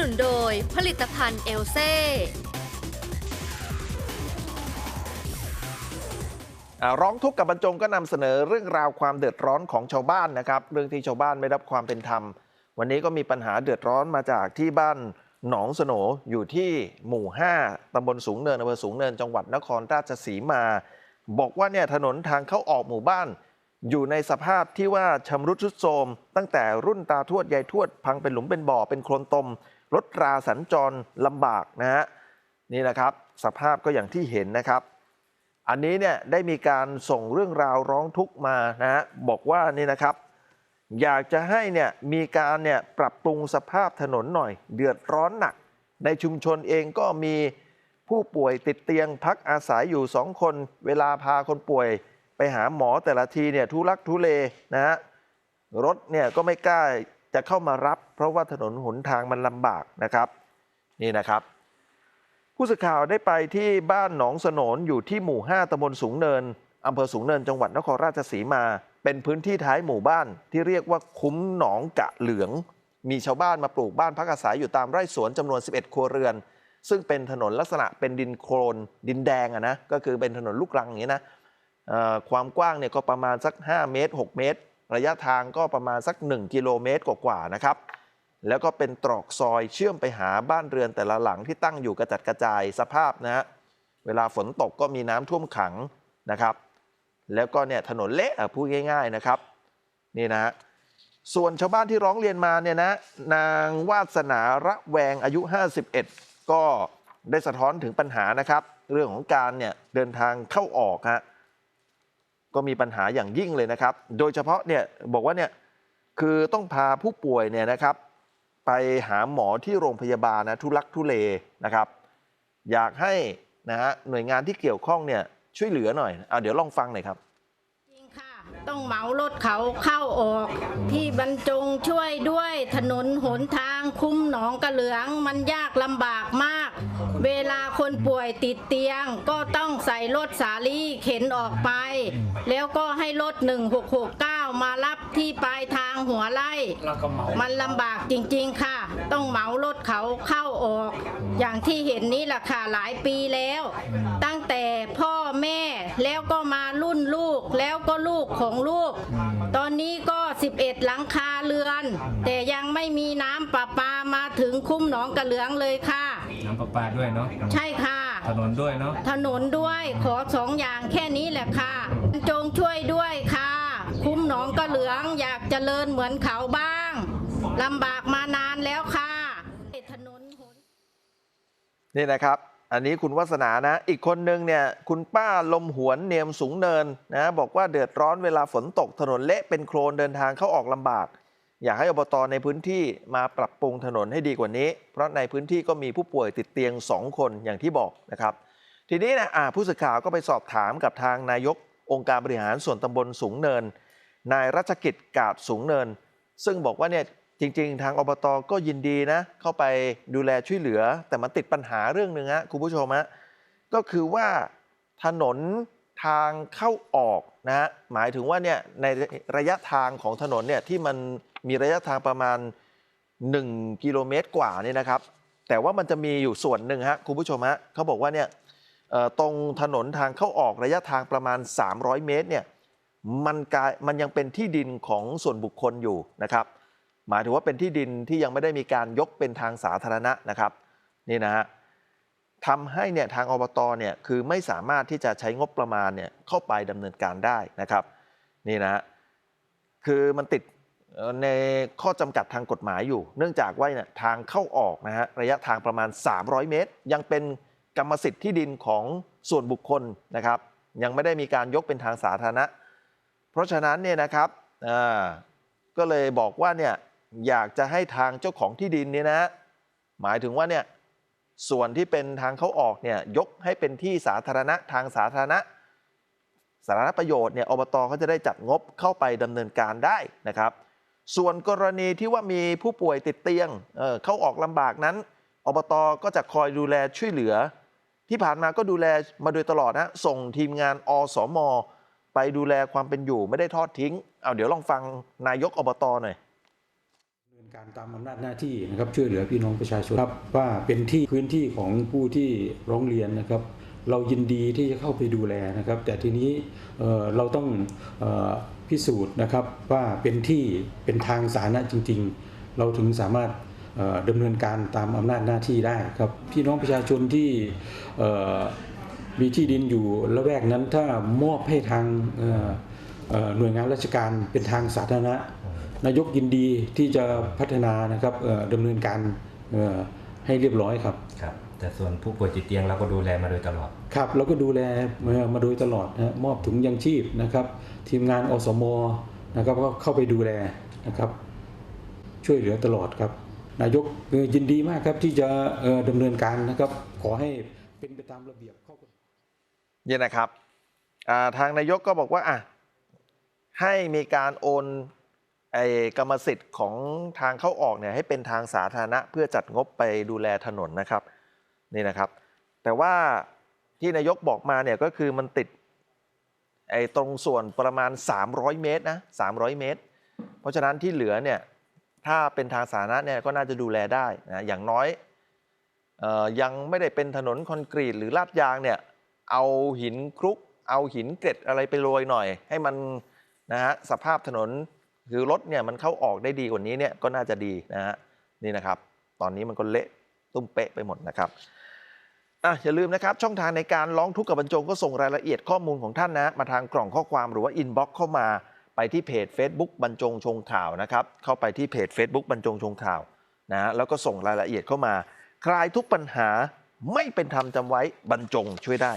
นุนโดยผลิตภัณฑ์เอลเซ่ร้องทุกข์กับบรรจงก็นำเสนอเรื่องราวความเดือดร้อนของชาวบ้านนะครับ เรื่องที่ชาวบ้านไม่รับความเป็นธรรม วันนี้ก็มีปัญหาเดือดร้อนมาจากที่บ้านหนองสโนอยู่ที่หมู่ 5ตำบลสูงเนินอำเภอสูงเนินจังหวัดนครราชสีมา บอกว่าเนี่ยถนนทางเข้าออกหมู่บ้าน อยู่ในสภาพที่ว่าชำรุดทรุดโทรมตั้งแต่รุ่นตาทวดยายทวดพังเป็นหลุมเป็นบ่อเป็นโคลนตม รถราสัญจรลำบากนะฮะนี่นะครับสภาพก็อย่างที่เห็นนะครับ อันนี้เนี่ยได้มีการส่งเรื่องราวร้องทุกข์มานะฮะบอกว่านี่นะครับ อยากจะให้เนี่ยมีการเนี่ยปรับปรุงสภาพถนนหน่อย เดือดร้อนหนัก ในชุมชนเองก็มีผู้ป่วยติดเตียงพักอาศัยอยู่สองคน เวลาพาคนป่วย ไปหาหมอแต่ละทีเนี่ยทุลักทุเลนะฮะรถเนี่ยก็ไม่กล้า จะเข้ามารับ เพราะว่าถนนหนทางมันลำบากนะครับ นี่นะครับ ผู้สื่อข่าวได้ไปที่บ้านหนองสนนอยู่ที่หมู่ 5ตำบลสูงเนินอำเภอสูงเนินจังหวัดนครราชสีมา เป็นพื้นที่ท้ายหมู่บ้านที่เรียกว่าคุ้มหนองกะเหลือง มีชาวบ้านมาปลูกบ้านพักอาศัยอยู่ตามไร่สวนจำนวน 11 ครัวเรือน ซึ่งเป็นถนนลักษณะเป็นดินโคลนดินแดงอะนะก็คือเป็นถนนลูกรังอย่างนี้นะความกว้างเนี่ยก็ประมาณสัก 5 เมตร 6 เมตร ระยะทางก็ประมาณสัก 1 กิโลเมตรกว่าๆนะครับ แล้วก็เป็นตรอกซอยเชื่อมไปหาบ้านเรือนแต่ละหลังที่ตั้งอยู่กระจัดกระจายสภาพนะฮะเวลาฝนตกก็มีน้ำท่วมขังนะครับ แล้วก็เนี่ยถนนเละอะพูดง่าย ๆนะครับ นี่นะฮะส่วนชาวบ้านที่ร้องเรียนมาเนี่ยนะนางวาสนาระแวงอายุ 51 ก็ได้สะท้อนถึงปัญหานะครับ เรื่องของการเนี่ยเดินทางเข้าออกฮะ ก็มีปัญหาอย่างยิ่งเลยนะครับ โดยเฉพาะเนี่ยบอกว่าเนี่ยคือต้องพาผู้ป่วยเนี่ยนะครับ ไปหาหมอที่โรงพยาบาลนะทุลักทุเลนะครับ อยากให้นะฮะหน่วยงานที่เกี่ยวข้องเนี่ยช่วยเหลือหน่อยเอาเดี๋ยวลองฟังหน่อยครับ ต้องเหมารถเขาเข้าออกที่บรรจงช่วยด้วยถนนหนทางคุ้มหนองกระเหลือง มันยากลำบากมาก เวลาคนป่วยติดเตียง ก็ต้องใส่รถสาลีเข็นออกไป แล้วก็ให้รถ 1669 มารับที่ปลายทางหัวไล่มันลำบากจริงๆค่ะ ต้องเหมารถเขาเข้าออก อย่างที่เห็นนี้แหละค่ะหลายปีแล้ว ตั้งแต่พ่อแม่แล้วก็มารุ่นลูกแล้วก็ลูก ของลูก ตอนนี้ก็ 11 หลังคาเรือน แต่ยังไม่มีน้ำประปามาถึงคุ้มหนองกระเหลืองเลยค่ะ น้ำประปาด้วยเนาะใช่ค่ะ ถนนด้วยเนาะถนนด้วยขอสองอย่างแค่นี้แหละค่ะ จงช่วยด้วยค่ะ คุ้มหนองกระเหลืองอยากเจริญเหมือนเขาบ้างลำบากมานานแล้วค่ะถนนหนนี่นะครับ อันนี้คุณวัสนานะ อีกคนนึงเนี่ยคุณป้าลมหวนเนียมสูงเนินนะบอกว่าเดือดร้อนเวลาฝนตกถนนเละเป็นโคลนเดินทางเข้าออกลำบาก อยากให้อบตในพื้นที่มาปรับปรุงถนนให้ดีกว่านี้ เพราะในพื้นที่ก็มีผู้ป่วยติดเตียง 2 คนอย่างที่บอกนะครับ ทีนี้นะผู้สื่อข่าวก็ไปสอบถามกับทางนายกองค์การบริหารส่วนตำบลสูงเนิน นายรัชกิจกาดสูงเนิน ซึ่งบอกว่าเนี่ย จริง ๆ ทางอบตก็ยินดีนะ เข้าไปดูแลช่วยเหลือ แต่มันติดปัญหาเรื่องหนึ่งฮะคุณผู้ชมฮะก็คือว่าถนนทางเข้าออกนะฮะหมายถึงว่าเนี่ยในระยะทางของถนนเนี่ยที่มันมีระยะทางประมาณ 1 กิโลเมตรกว่านี่นะครับ แต่ว่ามันจะมีอยู่ส่วนหนึ่งฮะคุณผู้ชมฮะเขาบอกว่าเนี่ยตรงถนนทางเข้าออกระยะทางประมาณ 300 เมตรเนี่ยมันกลายมันยังเป็นที่ดินของส่วนบุคคลอยู่นะครับ หมายถึงว่าเป็นที่ดินที่ยังไม่ได้มีการยกเป็นทางสาธารณะนะครับนี่นะฮะทำให้เนี่ยทางอบตเนี่ยคือไม่สามารถที่จะใช้งบประมาณเนี่ยเข้าไปดำเนินการได้นะครับนี่นะฮะคือมันติดในข้อจำกัดทางกฎหมายอยู่ เนื่องจากว่าเนี่ยทางเข้าออกนะฮะระยะทางประมาณ 300 เมตร ยังเป็นกรรมสิทธิ์ที่ดินของส่วนบุคคลนะครับ ยังไม่ได้มีการยกเป็นทางสาธารณะ เพราะฉะนั้นเนี่ยนะครับอ่าก็เลยบอกว่าเนี่ย อยากจะให้ทางเจ้าของที่ดินเนี่ยนะ หมายถึงว่าเนี่ยส่วนที่เป็นทางเข้าออกเนี่ยยกให้เป็นที่สาธารณะทางสาธารณะ สาธารณประโยชน์เนี่ยอบตเขาจะได้จัดงบเข้าไปดำเนินการได้นะครับ ส่วนกรณีที่ว่ามีผู้ป่วยติดเตียงเออเข้าออกลำบากนั้นอบตก็จะคอยดูแลช่วยเหลือ ที่ผ่านมาก็ดูแลมาโดยตลอดนะส่งทีมงานอสม ไปดูแลความเป็นอยู่ไม่ได้ทอดทิ้งเอาเดี๋ยวลองฟังนายกอบตหน่อย การตามอำนาจหน้าที่นะครับช่วยเหลือพี่น้องประชาชนครับว่าเป็นที่พื้นที่ของผู้ที่ร้องเรียนนะครับ เรายินดีที่จะเข้าไปดูแลนะครับ แต่ทีนี้เเราต้องออพิสูจน์นะครับว่าเป็นที่เป็นทางสาธารณะจริง ๆ เราถึงสามารถดำเนินการตามอำนาจหน้าที่ได้ครับพี่น้องประชาชนที่มีที่ดินอยู่ละแวกนั้นถ้ามอบให้ทางหน่วยงานราชการเป็นทางสาธารณะ นายกยินดีที่จะพัฒนานะครับเอ่อดำเนินการเอ่อให้เรียบร้อยครับครับ แต่ส่วนผู้ป่วยติดเตียงเราก็ดูแลมาโดยตลอดครับเราก็ดูแลมามาโดยตลอดนะมอบถุงยังชีพนะครับ ทีมงานอสมนะครับก็เข้าไปดูแลนะครับ ช่วยเหลือตลอดครับ นายกเอ่อยินดีมากครับที่จะเอ่อดำเนินการนะครับ ขอให้เป็นไปตามระเบียบข้อกฎหมายเนี่ยนะครับอ่าทางนายกก็บอกว่าอะให้มีการโอน ไอ้กรรมสิทธิ์ของทางเข้าออกเนี่ยให้เป็นทางสาธารณะเพื่อจัดงบไปดูแลถนนนะครับนี่นะครับ แต่ว่าที่นายกบอกมาเนี่ยก็คือมันติดไอ้ตรงส่วนประมาณ 300 เมตรนะ300 เมตร เพราะฉะนั้นที่เหลือเนี่ยถ้าเป็นทางสาธารณะเนี่ยก็น่าจะดูแลได้นะอย่างน้อยออยังไม่ได้เป็นถนนคอนกรีตหรือลาดยางเนี่ยเอาหินคลุก เอาหินเกล็ดอะไรไปโรยหน่อย ให้มันนะฮะสภาพถนน คือรถเนี่ยมันเข้าออกได้ดีกว่านี้เนี่ยก็น่าจะดีนะฮะนี่นะครับ ตอนนี้มันก็เละตุ้มเป๊ะไปหมดนะครับอะอย่าลืมนะครับ ช่องทางในการร้องทุกข์กับบรรจงก็ส่งรายละเอียดข้อมูลของท่านนะ มาทางกล่องข้อความหรือว่าอินบ็อกเข้ามาไปที่เพจ Facebook บรรจงชงข่าวนะครับ เข้าไปที่เพจ Facebook บรรจงชงข่าวนะฮะแล้วก็ส่งรายละเอียดเข้ามา คลายทุกปัญหาไม่เป็นธรรมจำไว้บรรจงช่วยได้